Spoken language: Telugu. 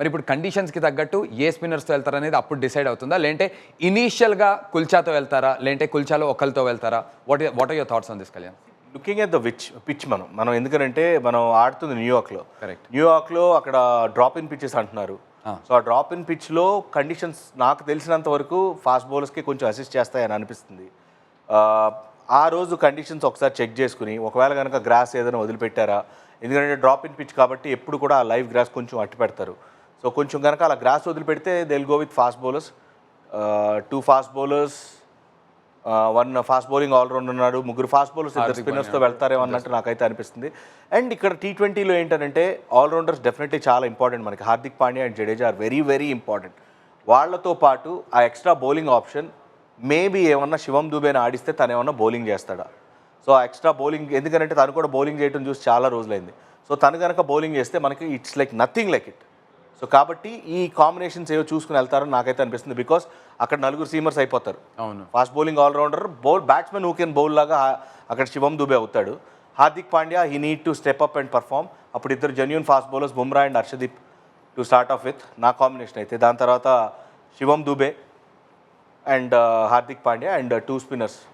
మరి ఇప్పుడు కండిషన్స్కి తగ్గట్టు ఏ స్పిన్నర్స్తో వెళ్తారా అనేది అప్పుడు డిసైడ్ అవుతుందా? లేదంటే ఇనీషియల్గా కుల్చాతో వెళ్తారా? లేదంటే కుల్చాలో ఒకరితో వెళ్తారా? What what are your thoughts on this Kalyan looking at the which pitch మనం. మనం ఎందుకంటే మనం ఆడుతుంది న్యూయార్క్లో Correct. న్యూయార్క్లో అక్కడ డ్రాప్ ఇన్ పిచ్చెస్ అంటున్నారు సో ఆ డ్రాప్ ఇన్ పిచ్లో కండిషన్స్ నాకు తెలిసినంత వరకు ఫాస్ట్ బౌలర్స్కి కొంచెం అసిస్ట్ చేస్తాయని అనిపిస్తుంది. ఆ, ఆ రోజు కండిషన్స్ ఒకసారి చెక్ చేసుకుని ఒకవేళ కనుక గ్రాస్ ఏదైనా వదిలిపెట్టారా? ఎందుకంటే డ్రాప్ ఇన్ పిచ్ కాబట్టి ఎప్పుడు కూడా ఆ లైవ్ గ్రాస్ కొంచెం అట్టి పెడతారు సో కొంచెం కనుక అలా గ్రాస్ వదిలిపెడితే Dil go with fast bowlers two fast bowlers one fast bowling allround ఉన్నాడు. ముగ్గురు ఫాస్ట్ బౌలర్స్ ఇద్దరు స్పిన్నర్స్తో వెళ్తారేమో అన్నట్టు నాకైతే అనిపిస్తుంది. అండ్ ఇక్కడ టీ ట్వంటీలో ఏంటంటే ఆల్రౌండర్స్ డెఫినెట్లీ చాలా ఇంపార్టెంట్ మనకి. Hardik Pandya and Jadeja are very very important వాళ్ళతో పాటు ఆ ఎక్స్ట్రా బౌలింగ్ ఆప్షన్ మేబీ ఏమన్నా శివం దుబేని ఆడిస్తే తను ఏమన్నా బౌలింగ్ చేస్తాడా? సో ఆ ఎక్స్ట్రా బౌలింగ్ ఎందుకంటే తను కూడా బౌలింగ్ చేయడం చూసి చాలా రోజులైంది. సో తను కనుక బౌలింగ్ చేస్తే మనకి it's like nothing like it so కాబట్టి ఈ కాంబినేషన్స్ ఏవో చూసుకుని వెళ్తారని నాకైతే అనిపిస్తుంది. బికాస్ అక్కడ నలుగురు సీమర్స్ అయిపోతారు. అవును. Fast bowling allrounder bowl batsmen who can bowl లాగా అక్కడ శివం దుబే అవుతాడు. Hardik Pandya he need to step up and perform అప్పుడు ఇద్దరు genuine fast bowlers Bumrah and Harshdeep to start off with నా కాంబినేషన్ అయితే. దాని తర్వాత Shivam Dube and Hardik Pandya and two spinners